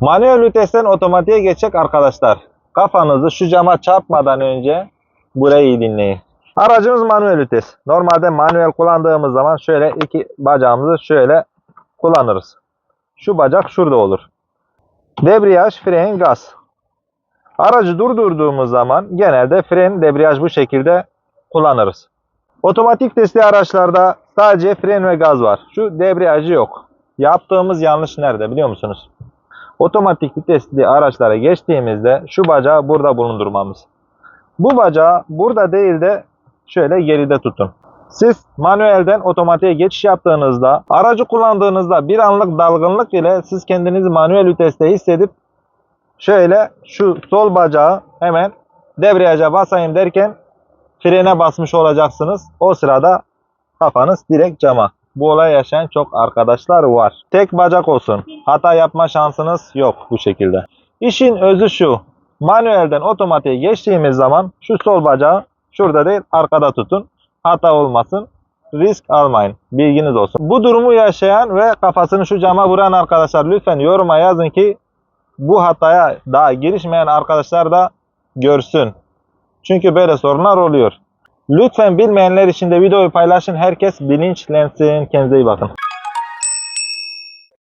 Manuel vitesten otomatiğe geçecek arkadaşlar. Kafanızı şu cama çarpmadan önce burayı iyi dinleyin. Aracımız manuel vites. Normalde manuel kullandığımız zaman şöyle iki bacağımızı şöyle kullanırız. Şu bacak şurada olur. Debriyaj, fren, gaz. Aracı durdurduğumuz zaman genelde fren, debriyaj bu şekilde kullanırız. Otomatik testi araçlarda sadece fren ve gaz var. Şu debriyajı yok. Yaptığımız yanlış nerede biliyor musunuz? Otomatik vitesli araçlara geçtiğimizde şu bacağı burada bulundurmamız. Bu bacağı burada değil de şöyle geride tutun. Siz manuelden otomatiğe geçiş yaptığınızda, aracı kullandığınızda bir anlık dalgınlık ile siz kendinizi manuel viteste hissedip şöyle şu sol bacağı hemen debriyaja basayım derken frene basmış olacaksınız. O sırada kafanız direkt cama. Bu olay yaşayan çok arkadaşlar var. Tek bacak olsun. Hata yapma şansınız yok bu şekilde. İşin özü şu. Manuelden otomatiğe geçtiğimiz zaman şu sol bacağı şurada değil arkada tutun. Hata olmasın. Risk almayın. Bilginiz olsun. Bu durumu yaşayan ve kafasını şu cama vuran arkadaşlar lütfen yoruma yazın ki bu hataya daha girişmeyen arkadaşlar da görsün. Çünkü böyle sorunlar oluyor. Lütfen bilmeyenler için de videoyu paylaşın. Herkes bilinçlensin. Kendinize iyi bakın.